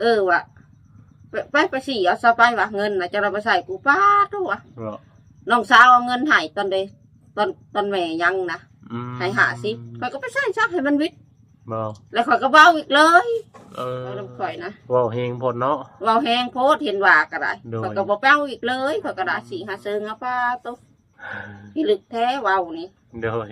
เออว่ะไปไปไปสิเอาซะไปว่ะเงินน่ะจะเราไปใส่กูป้าตัววะบ่น้องสาวเอาเงินให้ตอนเดตอนตอนแม่ยังนะอืมให้หาสิข่อยก็ไปใส่ซักให้มันวิทย์บ่แล้วข่อยก็เว้าอีกเลยเออเอาลำข่อยนะเว้าเฮงพดเนาะ เว้าแฮงโพดเห็นว่าก็ได้โดย ข่อยก็บ่เป้าอีกเลยข่อยก็ได้สิหาเซิงเอาป้าตัวพี่ลึกแท้เว้านี่ โดย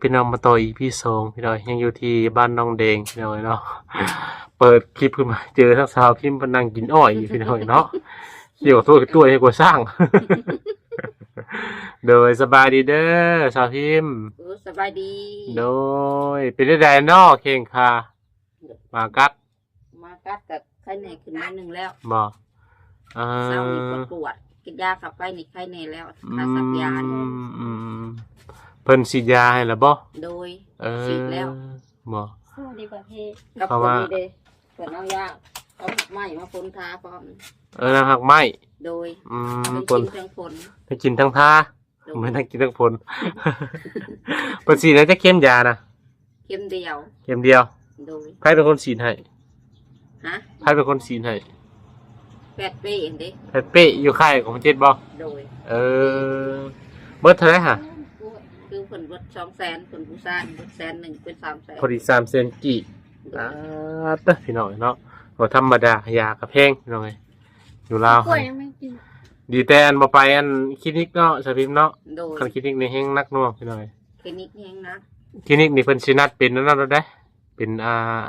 พี่น้องมาต่ออีพี่สองพี่น้อยยังอยู่ที่บ้านน้องแดงพี่น้อยเนาะเปิดคลิปขึ้นมาเจอทั้งสาวพิมพ์พนังกินอ้อยอยู่พี่น้อยเนาะเกี่ยวตัวกับตัวให้กว่าสร้าง โดยสบายดีเด้อสาวพิมพ์เออสบายดีโดยเป็นได้ใดเนาะเข่งคามากัดมากัดกับไข้แน่ขึ้นมาหนึ่งแล้วบ่อ่าเศร้านี่ปวดปวดกินยาขับไปนี่ไข้แน่แล้วค่าสับยาอืนี่มอืม เพิ่นฉีดยาให้แล้วบ่โดย เออฉีดแล้ว บ่ สวัสดีประเทศกับเพราะคนว่านี้เด้เปิดเอายาเอาผักไหม้มาพ่นทาพร้อมเออนะหักไม้โดยอืมเป็นปนชิ้นเครื่องผลให้กินทั้งท่าโดยไม่ได้กินทั้งผลเปิดสีนะจะเข้มยานะเข็มเดียว เข้มเดียวโดยใครเป็นคนสีให้ฮะใครเป็นคนสีให้แปดปีเองเด้แพทเป้อยู่ค่ายของเจ็ดบ่โดยเออเบิดเท่าไหรฮะ คือผลลดสองแสนผลผู้สร้างลดแสนหนึ่งเป็นสามแสนพอดีสามเซนกี่โดอ่ายเด้อพี่น้องเนาะบ่ธรรมดายากระเพงพี่น้องเอ้ยอยู่ลาวกล้วยยังไม่กินดีแต่อันบ่ไปอันคลินิกเนาะสาพิมเนาะโดยคันคลินิกนี่แฮงนักหน่วงพี่น้องเอ้ยคลินิกแห้งนะคลินิกนี่เพิ่นสินัดเป็นนั่นแล้วได้เป็นอ่า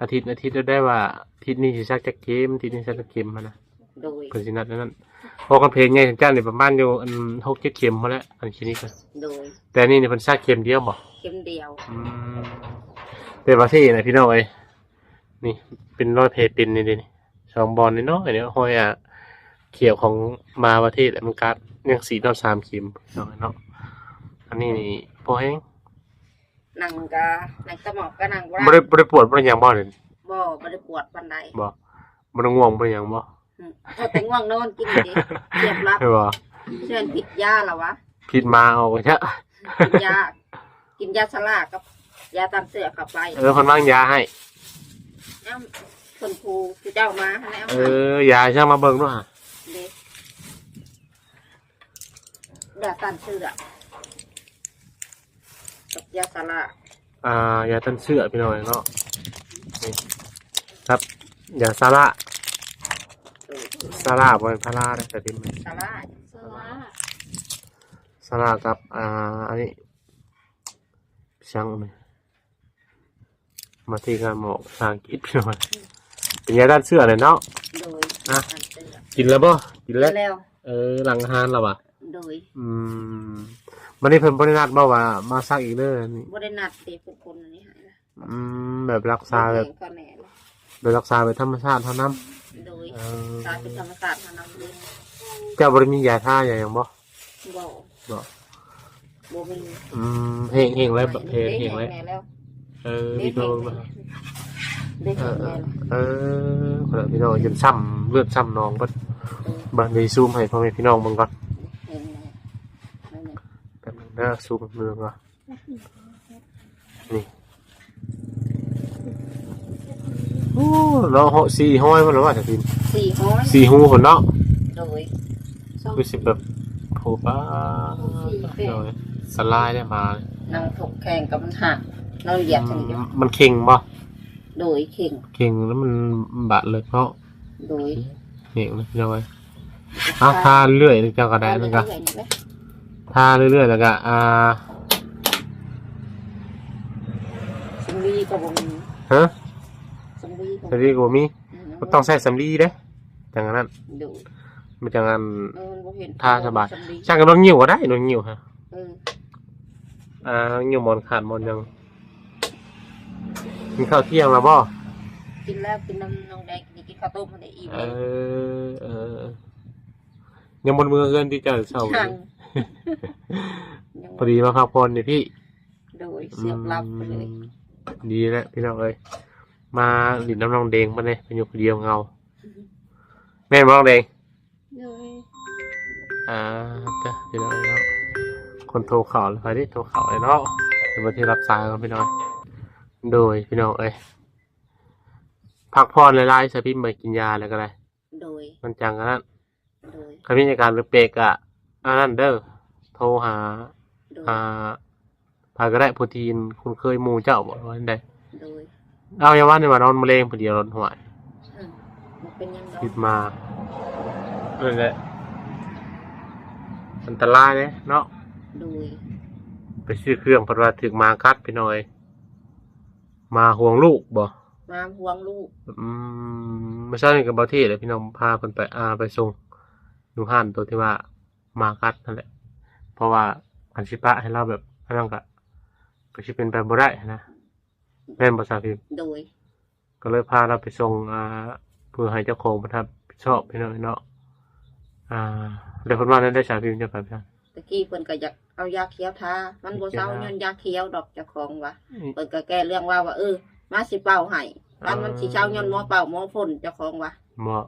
อาทิตย์อาทิตย์แล้วได้ว่าอาทิตย์นี้สิซักจักเข็มอาทิตย์นี้ซักจักเข็มมานะโดย เพิ่นสินัดนั่น พอกันเพลงใหญ่ถึงจ้านนี่ประมาณอยู่อันหกเจ็ดเข็มพอแล้วอันคลินิกอะโดยแต่อันนี่นี่เพิ่นซักเข็มเดียวบ่เข็มเดียวอืมแต่ว่าที่นะพี่น้องเอ้ยนี่ เป็นรอยเพเป็นนี่เดิสองบอลนี่เนาะอันนี้ห้อยอะเขียวของมาประเทศแล้วมันกัดยังสีนอสามเข็มพี่น้องเอ้ยเนาะอันนี้นี่พอแห้งนั่งกะนั่งตะหมอกกะนั่งว่าบ่ได้บ่ได้ปวดบ่ได้หยังบ่เลยบ่บ่ได้ปวดปันใดบ่บ่ได้ง่วงบ่ได้หยังบ่ อืมพอแต่ง่วงนอนกินดิเรียบรับใช่บ่เชิญผิดยาแล้ววะผิดมาเอาไปซะกินยา กินยาสลากับ ยาตามเสือเข้าไปเออเพิ่นวางยาให้เอ้าคนครูคือเจ้ามาแล้วเออยาช่างมาเบิ่งด้วยฮะเด็กยาตามเสือกับยาสลาอ่ายาต้นเสื้อพี่น้องเนาะนี่ครับยาซาร่าเออ ซาร่าบ่เป็นพาราเด้อแต่ที่มันสลาสลาสลากับอ่าอันนี้ช่างเลยมาที่การหมอกภาษาอังกฤษพี่น้อยเป็นยาด้านเสื้อเลยเนาะ โดยอะตามเสือกินแล้วบ่กินแล้วแล้ว เออหลังอาหารแล้วว่ะโดยอืมวันนี้เพิ่นบริณัดบ่ว่ามาซักอีกเด้อนี่บริณัดเด็กทุกคนอันนี้หายละอืมแบบรักษาแบบ ก็แน่ละแบบรักษาแบบธรรมชาติเท่านั้น โดยเออตาเป็นธรรมศาสตร์ทางนั้นเลยเจ้าบ่ได้มียาท่าอย่างหยังบ่บ่บ่บ่มีอืมเฮงเฮงเลยแบบเฮงเฮงเลยแน่แล้วเออพี่โตมาเด็กเอแน่อแล้วเออคนละพี่น้องจนซ้ำเลือดซ้ำน้องเบิดบัดนี้ซูมให้พ่อแม่พี่น้องเบิ่งก่อนเห็นไหมนั่นน่ะแป๊บนึงนะซูมเมืองก่อนนี่ โอ้เราเหาะสี่ห้อยมันหรือว่าจะพิมพ์สี่ห้อยสี่หูคนเนาะโดยคือสิแบบโผป้าโดยสลายได้มานั่งถกแข่งกับมันหักเราเหยียบชนิดเดียวมันเข่งบ่โดยเข่งเข่งแล้วมันบาดเลยเพราะโดยเข่งนะพี่น้อยอะทาเรื่อยๆเจ้าก็ได้นั่นก็เรื่อยๆนี่ไหมทาเรื่อยๆแล้วก็อ่าสำลีกับวงฮะ สำลีกับสลีก็มีมันต้องใช้สำลีเด้จังนั้นดูมันจังนั้นเออบ่เห็นท่าสบายสำลีช่างกันนอนงิ้วก็ได้นอนงิ้วฮะเอออ่างิ้วหมอนขาดหมอนยังมีข้าวเที่ยงแล้วบ่กินแล้วกินน้ำน้องแดงกินกินข้าวต้มมันได้อิ่มเออเออยังบนมือเกินที่เจะเศร้ายังยังพอดีมาพักผ่อนนี่พี่ โดยเสียบรับไปเลย อืมดีแล้วพี่น้องเอ้ย มาหลินน้ำนองแดงมาเลยเป็นอยู่คนเดียวเงา แม่นบ่น้องแดง โดยอ่าจ้ะพี่น้องเนาะคนโทรเข่าเลยไปดิโทรเข่าเลยเนาะเดี๋ยวมาที่รับสายกันพี่น้องโดยพี่น้องเอ้ยพักผ่อนหลายๆสพิมพ์ไปกินยาแล้วก็ได้โดยมันจังกันนั้นโดยใครมีอาการหรือเปรกอะอันนั้นเด้อโทรหา โดยอ่าพาก็ได้โปรตีนคุณเคยหมูเจ้าบอกว่าได้โดย เอาอย่าว่าในว่านอนมะเร็งผู้เดียวรถหวยอืมมันเป็นยังไงคิดมานั่นแหละอันตรายเลยเนาะโดยไปซื้อเครื่องเพราะว่าถึงมาคัดไปหน่อย มาห่วงลูกบ่ มาห่วงลูกอืมไม่ใช่กับบาที่เลยพี่น้องพาคนไปอาไปส่งดูห้านตัวที่ว่ามาคัดนั่นแหละ เพราะว่าอันชิปะให้เราแบบอันนั้นก็ก็ชิเป็นไปบ่ได้นะ แม่นภาษาพิมพ์โดย ก็เลยพาเราไปส่งอ่าเพื่อให้เจ้าของประทับผิดชอบพี่น้องเนาะอ่าเดี๋ยวคนว่านั้นได้สาพิมพ์จะไปพี่น้องตะกี้เพิ่นก็อยากเอายาเขียวทา มันบ่เซาย้อนยาเขียวดอกเจ้าของว่าเพิ่นก็แก้เรื่องว่าว่าเออ มาสิเป่าให้บ้านมันสิเช้าย้อนหมอเป่าหมอพ่นเจ้าของว่าเหมาะ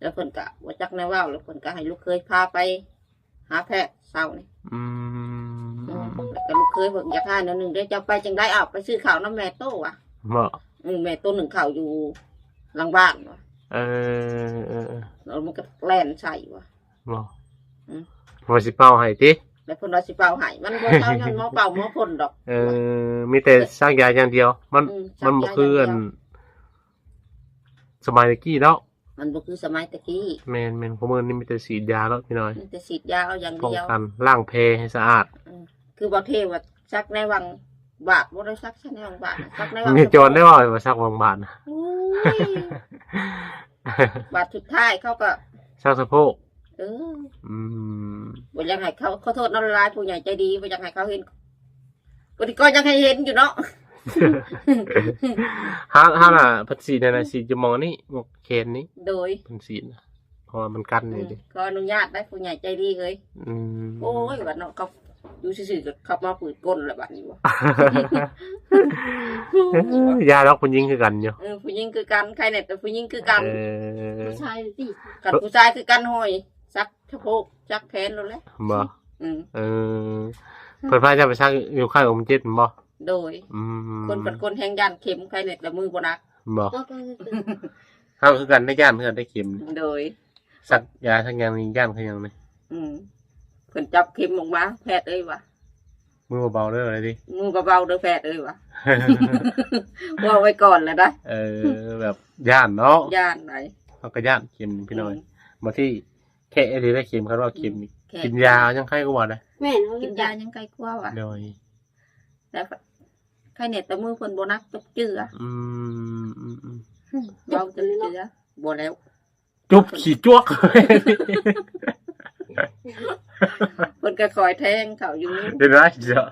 แล้วเพิ่นก็บ่จักแนวเว้าแล้วเพิ่นก็ให้ลูกเคยพาไป หาแพทย์เช้านี่ อืมอืมแล้วก็ลูก เคยเพิ่นอยากหาแนวหนึงเด้เจ้าไปจังได้เอาไปซื้อข้าวน้ำแม่โตว่ะเหมาะอืมแม่โตหนึ่งข้าวอยู่หลังบ้านว่ะเออเออเออแล้วมันก็แล่นใส่ว่ะเหมาะอืมว่าสิเป้าให้ติแล้วเพิ่นว่าสิเป่าให้มันบ่เช้าย้อนหมอเป่าหมอพ่นดอก เออ มีแต่สร้างยาอย่างเดียว มันอืมมันบ่สร้างยาคืออันอย่างเดียวสมัยตะกี้เนาะมันบ่คือสมัยตะกี้แมนแมนของมันนี่มีแต่สีดยาแล้วพี่น้อยมันจะฉีดยาเอาอย่างป้องเดียวกันล้างแพให้สะอาด คือบ่เทว่าซักในวังบาทบ่ได้ซักใช่ในวังบาทซักในวังมีโจรได้ว่ามาซักบางบาทนะโอ้ยบาทสุดท้ายเขาก็ซักสะโพกเอออืมบ่อยากให้เขาขอโทษน้ำลายผู้ใหญ่ใจดีบ่อยากให้เขาเห็นปฏิก็ยังให้เห็นอยู่เนาะห้าห้าน่ะพัดสีเนี่ยนะสีจะมองนี่หมวกเคนนี้โดยเป็นสีนะเพราะว่ามันกันอืนี่มดิขออนุญาตได้ผู้ใหญ่ใจดีเลยอืมโอ้ยว่าเนาะเขา อยู่ซื่อๆก็ขับมาปืดก้นแล้วบัดนี้บ่ ยาล็อกมันยิงคือกันอยู่เออผู้หญิงคือกันใครเนี่ยแต่ผู้หญิงคือกันเออผู้ชายติกันผู้ชายคือกันห้อยซักสะโพกซักแขนแล้วแหละบ่อืมเออเพิ่นพาจะไปซักอยู่ข้างอมเจ็ดบ่โดย อืมคนเป็นคนแหงยันเข็มใครเนี่ยแต่มือบนัก บ่ก็คือเฮาคือกันได้ย่านเพื่อนได้เข็ม โดย สักยาสักอย่างนี้ย่านคือหยังนี่อืม เพิ่นจับเข็มออกมาแพทย์เอ้ยวะมือเบาๆเด้ออะไรดิมือเบาๆเด้อแพทย์เอ้ยวะ ว่าไว้ก่อนเลยนะเออแบบย่านเนาะย่านไหนเขาก็ย่านเข็มพี่น้อยมาที่แค่ไอ้ที่ได้เข็มเขาว่าเข็มนี่แค่กินยายังไข้ก็ว่าได้แม่เขากิกินนายยายยังไกลกว่าวะโดยแต่ใครเนี่ยแต่มือเพิ่นบ่นักจุบเจืออืมอืมอืมเบาจุบเจือบ่แล้ว จุบขี่จ้วก เพิ่นก็คอยแทงเขาอยู่นี่เดี๋ยวนะเดี๋ยว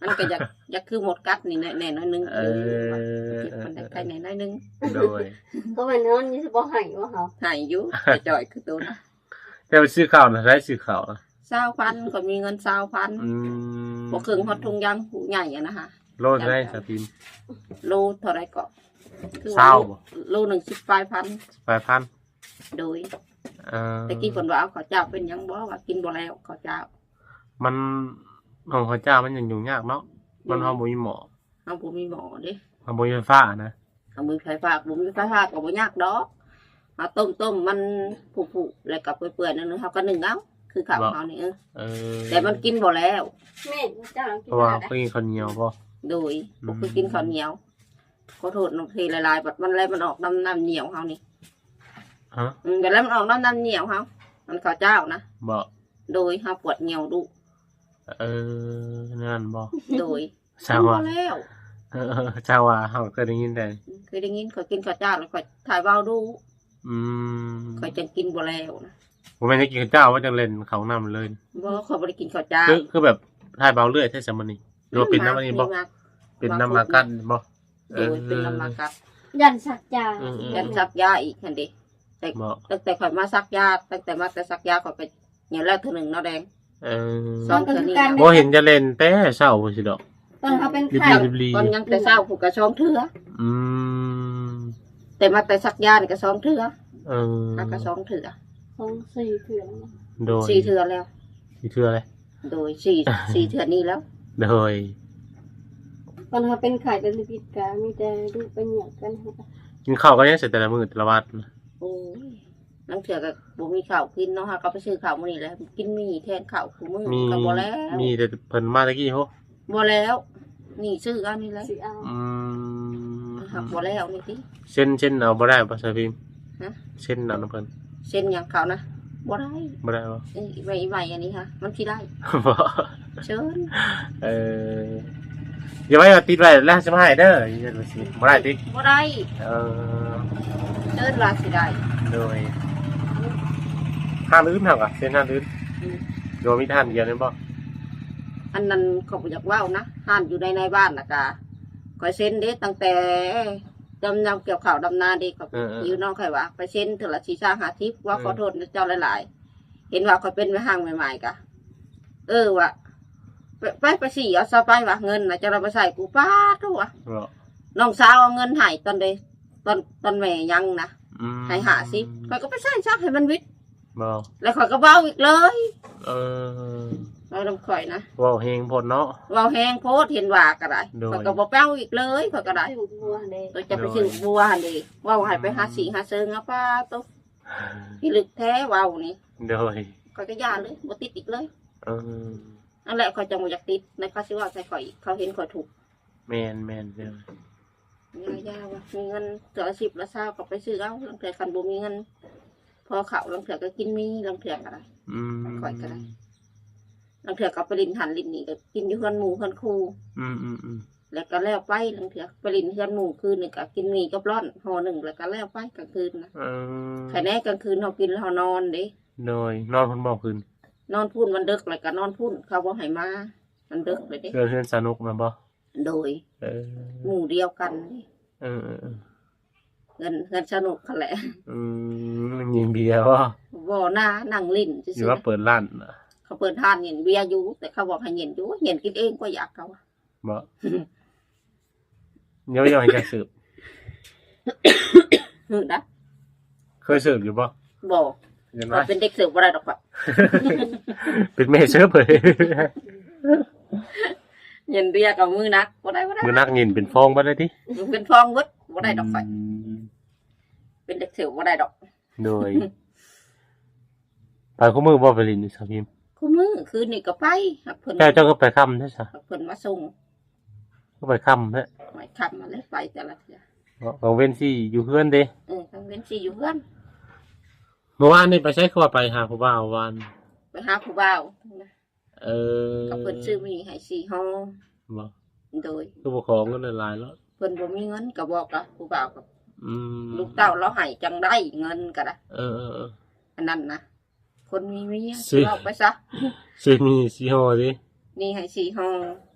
มันก็อยากอยากคือหมดกัดนี่แน่ๆน้อยนึงเออมันได้ใครแน่น้อยนึงโดยเขาเป็นนอนนี่สิบ่ให้ว่าเขาหายอยู่แต่จ่อยคือตัวนะแต่ไปซื้อข้าวนะได้ซื้อข้าวนะสาวพันก็มีเงินสาวพันอืมบ่ครึ่งฮอดทุงยางหูใหญ่อะนะคะโลดได้สาพิมโลเท่าไรก็คือเศร้าบ่โลหนึ่งสิบปลายพันแปดพันโดย เออแต่กี้คนว่าเอาข้าวเจ้าเป็นหยังบ่ว่ากินบ่แล้วข้าวเจ้ามันของข้าวเจ้ามันยังยุ่งยากเนาะมันเอาบ่มีหมอเอาบ่มีหมอเด้เอาบ่มีไฟฟ้านะเอามือไฟฟ้าบ่มีไฟฟ้าก็บ่ยากดอกเอาต้มต้มมันผุๆแล้วก็เปื่อยๆนั่นนึงเฮาก็นึ่งเอาคือข้าวเฮานี่เออเออแต่มันกินบ่แล้วแม่เจ้ากิเพนราะว่าได้ เพิ่งกินข้าวเหนียวป่ะโดยบ่คือกินข้าวเหนียวขอโทษน้องทีหลายๆบัดมันแล้วมันออกน้ำน้ำเหนียวเฮานี่ ฮะอืมแต่แล้วมันออกน้ำน้ำเหนียวเฮามันข้าวเจ้านะ บ่โดยเฮาปวดเหนียวดุเออนั่นบ่โดยทราบว่าบ่แล้ว เออทราบว่าเฮาเคยได้ยินแต่เคยได้ยินเขากินข้าวเจ้าแล้วก็ถ่ายเบาดูอืมเขาจะกินบ่แล้วนะผมไม่ได้กินข้าวเจ้าว่าจังเล่นเขานำเลยบ่เขาบ่ได้กินข้าวเจ้าคือคือแบบทายเบาเรื่อยแท้สมมุตินี่หรือว่าเป็นน้ำอันนี้บ่มักเป็นน้ำมากันบ่โดยเป็นน้ำมากัดยันสักยาอืมยันซักยาอีกหั่นดิเห มาะตั้งแต่ข่อยมาซักยาตั้งแต่มาแต่ซักยาข่อยไปเหนียวแล้วเท่านึงเนาะแดง เออสองเทื่อนี่นะบ่เห็นจะเล่นแต่เช้าพุ่นสิดอกตอนเขาเป็นรีบไข่รีบรีตอนยังแต่เช้าผูกกระชองเทื่ออืมแต่มาแต่ซักยานี่ก็สองเทื่อเออหักก็สองเทื่อสองสี่เถื่อนโดยสี่เทื่อแล้วสิเทื่ออะไรโดยสี่ สี่เทื่อนี้แล้ว โดยตอนเขาเป็นไข่เป็นพิษกามีแต่ดูเป็นอย่างกันค่ะกินข้าวก็ยังเสร็จแต่ละมื้อแต่ละวัน โอ้ยนังเถื่อก็บ่มีข้าวกินเนาะฮะก็ไปซื้อข้าวมื้อนี้แหล้วกินหมี่แทนข้าวคือมื้อมีก็บ่แล้วมีแต่เพิ่นมาตะกี้โหบ่แล้ว นี่ซื้อเอานี่แหละสีเอาอืมหักบ่แล้วนี่ติ เส้นเส้นเอาบ่ได้บ่ซะพิมพ์ฮะ เส้นเอานํเพิ่นเส้นหยังเขานะบ่ได้บ่ได้บ่เอ้ยไว้ไว้อันนี้ค่ะมันสิได้บ่เชิญเอออย่าไว้ว่าติดไว้แล้วจะมาให้เด้ออย่าไปสิบ่ได้ติบ่ได้เออ เชิญว่าสิได้โดยห้ามลื่นเท่ากับเส้นห้ามลื่นอืมโดยมีท่านเดียวนั่นบ่อันนั้นเขาบ่อยากเว้านะห้านอยู่ในในบ้านน่ะกะข่อยเซ็นเด้ตั้งแต่ดำนำเกี่ยวข้าวดำนาเด็กก็เออเอออยู่น้องข่อยว่าไปเซ็นเถื่อละสีชาหาทิพย์ว่าขอโทษเจ้าหลายๆ เห็นว่าข่อยเป็นแม่ห้างใหม่ๆกะเออว่ะไปไปไปสี่เอาซะไปว่ะเงินนะจะเราไปใส่กูป้าตัววะบ่น้องสาวเอาเงินใหายตอนเด ตอนตอนแม่ยังนะอืมให้หาสิข่อยก็ไปใส่ซักให้มันวิทย์บ่แล้วข่อยก็เว้าอีกเลยเออเราลำข่อยนะเว้าเฮงพดเนาะ เว้าแห้งโพดเห็นว่าก็ได้โดยข่อยก็บ่แป้วอีกเลยข่อยก็ได้สิวบัวเลยเราจะไปซื้อบัวหั่นเดีเว้าให้ไปหาสีหาเซิงเอาป้าตุ๊พี่ลึกแท้เว้านี่โดยข่อยก็ย่าเลยบ่ติดอีกเลยเออนั่นแหละข่อยจังบ่อยากติดในเขาสิว่าใส่ข่อยเขาเห็นข่อยถูก แม่นแม่นเด้ อยายาว่ามีเงินเถื่อสิบละเศร้าก็ไปซื้อเอาลังเถื่อคันบ่มีเงิน พอเขาลังเถื่อก็กินมีลังเถื่อก็ได้อืมค่อยก็ได้ลังเถื่อก็ไปลินหันลินนี่ก็กินอยู่เฮือนหมู่เฮือนครูอืมอืมอืมแล้วก็แล้วไปลังเถื่อไปลินเฮือนหมู่คืนนึงก็กินมีกับร้อนห่อหนึ่งแล้วก็แล้วไปกลางคืนนะเออใครแน่กลางคืนเรากินแล้วเรานอนเด้โดยนอนเพิ่นบ่คืนนอนพูนมันดึกแล้วก็นอนพูนเขาบ่ให้มา มันดึกเลยเด้เพื่อนเพื่อนสนุกนะบ่ โดยเออหมู่เดียวกันเด้เออเออเออเงินเงินสนุกเขาแหละอืมยิงเบียร์บ่บ่หน้านั่งลิ้นหรืซื่ออๆว่านะเปิดร้านน่ะเขาเปิดทานเห็นเบียร์อยู่แต่เขาบอกให้เห็นอยู่เห็นกินเองก็อยากเขาอะ บ่เดี๋ยวๆให้จะสืบ หือนะเคยสืบอยู่บ่บอกเห็นไหมว่าเป็นเด็กเสิร์ฟอะไรดอกปะ เป็นแม่เสือเผย เห็นเบียร์กับมือนักบ่ได้บ่ได้มือนักยินเป็นฟองบ่ได้ติมันเป็นฟองวดบ่ได้ดอกไปมเป็นเด็กเสิร์ฟบ่ได้ดอกโดยไปคู่มือบ่ไปลินนี่สาวพิมพ์คู่มือคืนนี่ก็ไปหักเพิ่นแค่เจ้าก็ไปค่ำใช่ซะหักเพิ่นมาส่งก็ไปค่ำแท้หมายคัมาเลยไปแต่ละเทื่อของเว้นที่อยู่เพื่อนเด้เออทางเว้นสิอยู่เพื่อนเมื่อวานนี่ไปใช้คำว่าไปหาผู้บ่าววานไปหาผู้บ่าวนะ เออกับเพิ่นซื้อมีให้สี่ห่อบ่โดยคือบ่ของเงินหลายๆแล้วเพิ่นบ่มีเงินก็บอกกับผู้บ่าวกับอืมลูกเต้าเราให้จังได้เงินก็ได้เออเออเอออันนั้นนะคนมีเมียสิเอาไปซะซื้อมีสีห่อดินี่ให้สี่ห่อ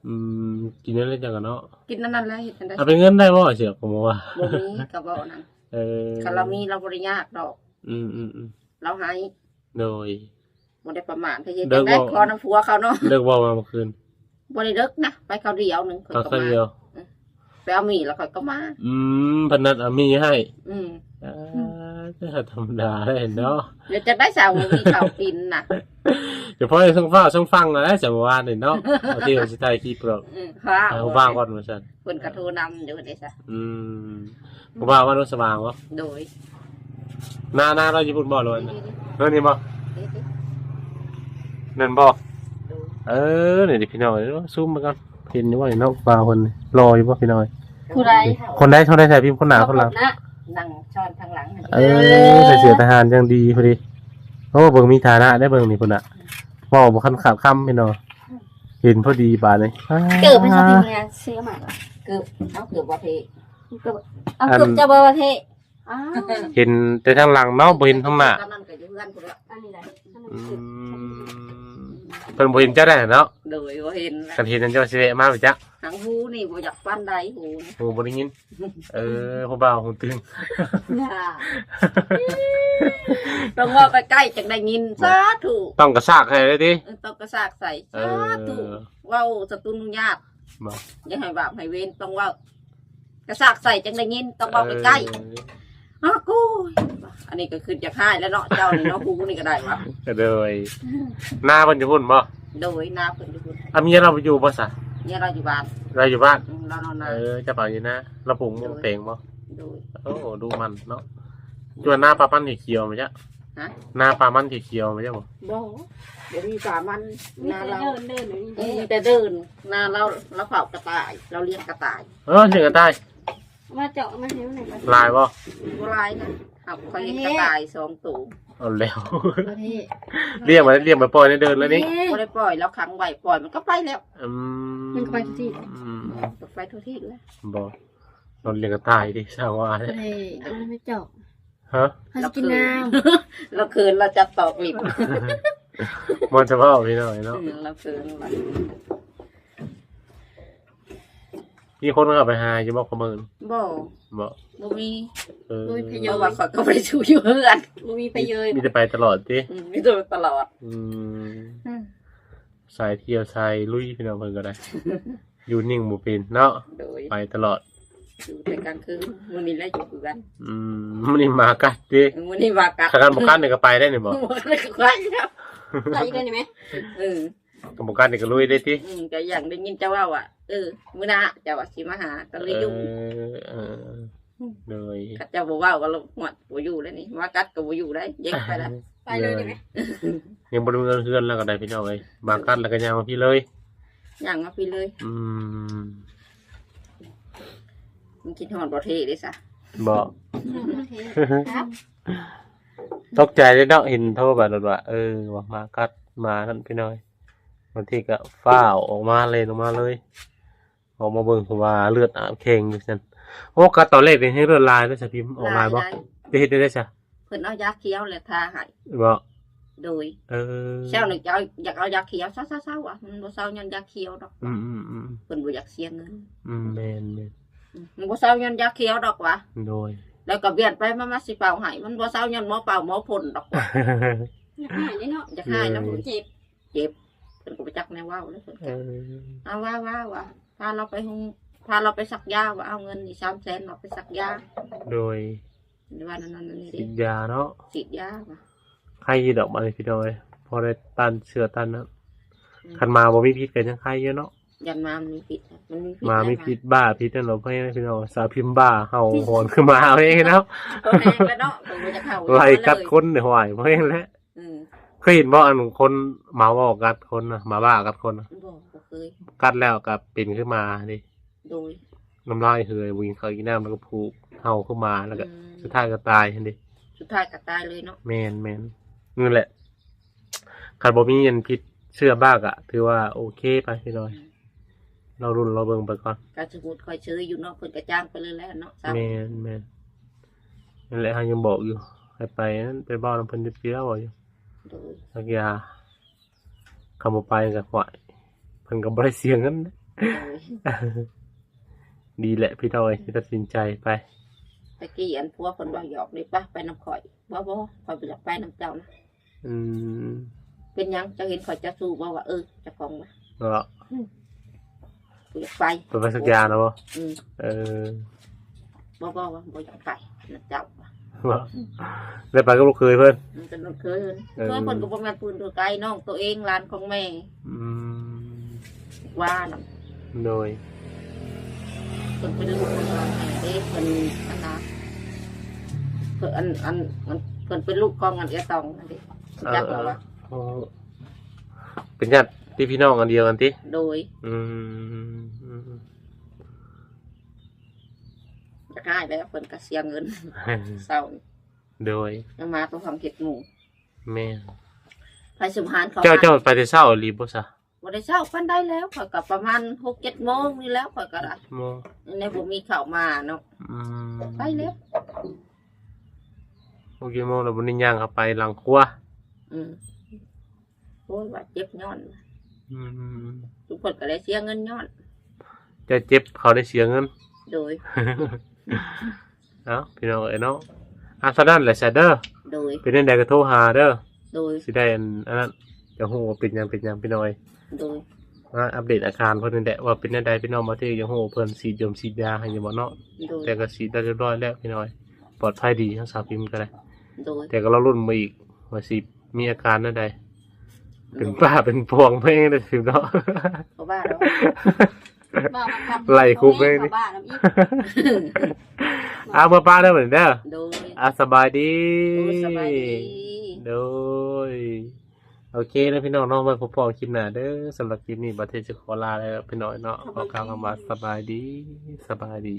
อืมกินได้เลยจังกันเนาะกินนั่นนั่นแหละเฮ็ดจังได้เอาเป็นเงินได้บ่เสียผมว่าบ่มีก็บ่นั่นเออคันเรามีเราบ่ได้ยากดอก อืมอืมอืมเราให้โดย บ่ได้ประมาทให้เฮ็ดเด้จัองได้บ่ขอน้ำผัวเขาเนาะเลิกบ่มาเมื่อคืนบ่ได้เลิกนะไปเขาเดียวหนึงข่อยตอนก็คืนมาเดียวไปเอามีแล้วข่อยก็มา อืมเพนนัดเอามีให้ อืมอ่าก็ธรรมดาได้เนาะเดี๋ยวจะได้สาวมีข้าวกินน่ะเดี๋ยวพ่อให้ส่งฟ้าส่งฟังนะจังหวะนี่เนาะเอาที่เราสิถ่ายคลิปหรอกอืมค่ะเอาบ้างก่อนว่าซั่นเพิ่นก็โทรนำอยู่เด้ซะอืมบ่ว่าว่ารู้สว่างบ่โดยหน้าหน้าเราอยู่พุ่นบ่เลยนี่นั่นนี่บ่ๆ นี่นั่นบ่ๆดูเออนี่ดิพี่น้อยซูมมาก่อนเห็นอยู่ว่าเนาะปลาคนนี่รออยู่บ่พี่น้อย ผู้ใดคนได้คนได้ใส่พิมพ์คนหนาคนหลังนะนั่งช้อนทางหลังหั่นเออใส่เสื้อทหารยังดีพอดีเพราะว่าเบิ่งมีฐานะได้เบิ่งนี่พุ่นน่ะเว้าบ่คันขาดคำพี่น้อยเห็นพอดีบาดเลยเกิดไม่ใช่ทีมงานเสื้อใหม่หรอเกือบเอาเกือบว่าเพเกิดเอาเกือบจะบประเทศอ้าวเห็นแต่ทางหลังเนาะบ่เห็นทางหน้าตอนนั้นก็อยู่เพื่อนพุ่นละอันนี้แหละอันนี้อืคือม เพิ่นบ่เห็นเจ้าได้เนาะโดยบ่เห็นนะกันเห็นนั่นเจ้าสิแวะมาบ่จ๊ะหางหูนี่บ่อยากปั้นใดหูนี่โอ้บ่ได้ยิน เออผู้บ่าวหูตึงต้องว่าใกล้ๆจังได้ยินสาธุต้องกระซากให้เลยดิเออต้องกระซากใส่เอสาอธุเว้าสตุนุญาตบ่อย่าให้บาปให้เวรต้องเว้ากระซากใส่จังได้ยินต้องเว้าใกล้ ๆอ้าวกูอันนี้ก็คือจะค่ายแล้วเนาะเจ้านี่เนาะหูนี่ก็ได้วะก็เลยหน้าเพิ่นจะพุ่นบ่โดยนาเพิ่นทุกคนอะเมียเราไปอยู่บ่ซะเนี่ยเราอยู่บ้านเราอยู่บ้านอืมเรานอนนาเออจะเป่าอยู่นะเราปลูกมงเตงบ่โดยโอ้ดูมันเนาะจวนหน้าปลามันสีเขียวมั้ยจ๊ะฮะหน้าปลามันสีเขียวมั้ยจ๊ะบ่บ่เดี๋ยวมีสามันมีนาแต่เราเดินเดินอยู่อืนี่มแต่เดินนาเราเราเผากระต่าย เราเลี้ยงกระต่ายเออเลี้ยงกันได้ มาเจาะมาเห็นไหนมาลายบ่โบราณนะครับเขาเลี้ยงกระต่ายสองตัวเอาแล้วประเทศเลี้ยงมาเลี้ยงมาปล่อยในเดินแล้วนี่ก็ได้ปล่อยแล้วขังไว้ปล่อยมันก็ไปแล้ว อืมมันก็ไปทุกที่อืมก็ไปทุกที่แล้วบ่เราเลี้ยงกันตายดิสาวว่าประเทศเอาไม่เจาะฮะเขาจะกินน้เราคืนเราจะตอกลิบมันจะเว้าพี่น้อยเนาะอืมเราคืนเรา มีคนเอาไปหาอยู่บ่ขมือนบ่บ่บ่มีเออเพราะว่าเขาก็ไปชูอยู่เฮือนำมันมีไปเยยมีแต่ไปตลอดติอืมมีตัวตลอดอืมอืมสายเที่ยวสายลุยพี่น้องเพิ่นก็ได้ อยู่นิ่งบ่เป็นเนาะโดยไปตลอด อยู่แต่กลางคืนมื้อนี้แล้วอยู่เฮือนอืมมันนี่มากัดดิมื้อนี้ว่ากัดถ้ากันบ่กัดนี่ก็ไปได้นี่บ่บ่ได้ก็ไปครับใส่กันได้ไหมเออ ก็บ่กัดนี่ก็ลุยได้ติอืมก็อย่างได้ยินเจ้าว่าว่าเออมื้อหน้าเจ้าว่าสิมาหาก็เลยอยู่เออเออเลยกัดเจ้าบ่เว้าก็ลงหวดบ่อยู่แล้วนี่ว่ากัดก็บ่อยู่ได้แยกไปแล้วไปเลยได้ไหมยังบ่ได้เงินเฮือนแล้วก็ได้พี่น้องเอ้ยบางกัดแล้วก็ย่างมาพี่เลยย่างมาพี่เลยอืมมันคิดฮอดบ่เท่เด้ซะบ่ประเทศครับตกใจเลยเนาะเห็นโทรแบบนั้นว่าเออว่ามากัดมานั่นพี่น้อย บางทีก็ฟ้าวออกมาเลยออกมาเลย ออกมาเบิ่งว่าเลือดอาบแข็งอยู่ซั่นโอ้กัดตอนแรกนี่ให้เลือดลายด้วยซะพิมพ์ออกลายบ่ได้จะเฮ็ดได้ได้ซะเพิ่นเอายาเขียวแล้วทาให้บ่โดยเออเช้านี่จะเอาอยากเอายาเขียวซะๆๆอะมันบ่เซาย้อนยาเขียวดอกอืมอืมอืมเพิ่นบ่อยากเสียเงินอืมแม่นแม่นอืมมันบ่เซาย้อนยาเขียวดอกวะโดยแล้วก็เบียนไปมามาสิเป่าให้มันบ่เซาย้อนหมอเป่าหมอพ่นดอกวะอยากหายได้เนาะอยากให้นะอืมเจ็บเจ็บ เพิ่นก็ไปจักแนวเว้าเลยเพิ่นเอก็อเอาว่าว่าว่าพาเราไปหุงพาเราไปสักยาว่าเอาเงินนี่300,000เราไปสักยาโดยหรือว่านั่นนั่นนี่ฉีดิดยาเนาะฉีดยาว่ะไข้ยีดอกมาเลยพี่น้อย พอได้ตันเชื้อตันนะคันมาบ่มีพิษกันยังไข้เยอะเนาะยันมามันมีพิษมันมีพิษมามีอะไรพิษบ้าพิษนั่นเราเพื่อนพี่น้องสาวพิมพ์บ้าเห่าหอนขึ้นมาเอาเองเนาะตัวแห้งแล้วเนาะตัวจะเข้าไล่กัดคนในหวายเพื่อนแหล้วอืม เคยเห็นบ่อันคนหมาว่ากัดคนนะหมาบ้ากัดคนนะบอกบ่เคย กัดแล้วกับเป็นขึ้นมาดิโดยน้ำลายเหือยวิ่งเข้ากินน้ำแล้วก็ผูกเห่าขึ้นมาแล้วก็อืมสุดท้ายก็ตายเห็นดิสุดท้ายก็ตายเลยเนาะแมนแมนนี่แหละคันบ่มีเงินพิษเชื่อบ้ากอะถือว่าโอเคไปพี่น้อย เรารุ่นเราเบิ่งไปก่อนการสมุดคอยซื้ออยู่เนาะเพิ่นก็จ้างไปเลยแล้วเนาะสามแมนแมนนั่นแหละฮะยังบอกอยู่ให้ไปนั่นไปบ้านน้ำเพิ่นจะเปี้ยวอยู่โดย สักอยาคำบ่ไปกับหวายเพิ่นก็บ่ได้เสียเงินนะโดยดีแหละพี่น้อยที่ตัดสินใจไปตะกี้อันพัวเพิ่นว่าหยอกเลยปะไปน้ำข่อยบ่บ่ข่อยบ่อยากไปน้ำเจ้านะอืมเป็นหยังเจ้าเห็นข่อยจะสู้บ่ว่าเออเจะของว่าก็บ่อยากไปไปไปสักอยานะบ่อืมเออบ่บ่ว่าบ่อยากไปน้ำเจ้าว่ะบ่ ได้ไปกับลูกเคยเพิ่นมันเป็นเคยเพิ่นเออเคยเพิ่นก็บ่แม่นปืนตัวไกลน้องตัวเองหลานของแม่อืมว่าน่ะโดยเพิ่นเป็นลูกของเราแม่เด้เพิ่นอันนะเพิ่นอันอันอันเพิ่นเป็นลูกของอันเอียตองนั่นเด้จักบ่ว่าโอ้เป็นญาติที่พี่น้องกันเดียวกันติโดย อืมอืม จะง่ายแล้วเพิ่นก็เสียเงินเศร้าโดยจะมาต้องทำเห็ดหมูแม่ไปสุพรรณเขาเจ้าเจ้าไปแต่เช้ารีบบ่ซะบ่ได้เช้าปันได้แล้วข่อยก็ประมาณหกเจ็ดโมงนี่แล้วข่อยก็ได้โมในบ่มีข้าวมาเนาะอืมไปแล้วโอเคโมงแล้วบ่ได้ย่างเข้าไปหลังครัวอืมโอ้ยว่าเจ็บย้อนว่ะอืมทุกคนก็เลยเสียเงินย้อนจะเจ็บเขาได้เสียเงินโดย เอ้าพี่น้องเอ้ยเนาะอะซะนั่นแหละซะเด้อโดย เป็นจังไดก็โทรหาเด้อโดย สิได้อันอันนั้นจะฮู้ว่าเป็นหยังเป็นหยังพี่น้อยโดย มาอัปเดตอาการเพิ่นนั่นแหละว่าเป็นจังไดพี่น้องมาที่จะฮู้ว่าเพิ่นฉีดยมฉีดยาให้อยู่บ่เนาะโดย แต่ก็ฉีดได้เรียบร้อยแล้วพี่น้อย ปลอดภัยดีทั้งสามพิมพ์ก็ได้ โดย แต่ก็เรารุ่นมาอีกว่าสิมีอาการนั่นใดเป็นป้าเป็นพวงไม่ได้สิเนาะเขาบ้าแล้วบ้ามา ทำไล่คุกเลยนี่ บ้าน้ำอีกเอามาป้าได้เหมือนเด้อโดยอะสบายดี โอ้สบายดี โดย โอเคนะพี่น้องเน้องไว้พบกันคลิปหน้าเด้อสำหรับคลิปนี้ประเทศจะขอลาแล้วพี่น้อยเนาะขอกล่าวคำว่าสบายดี สบายดี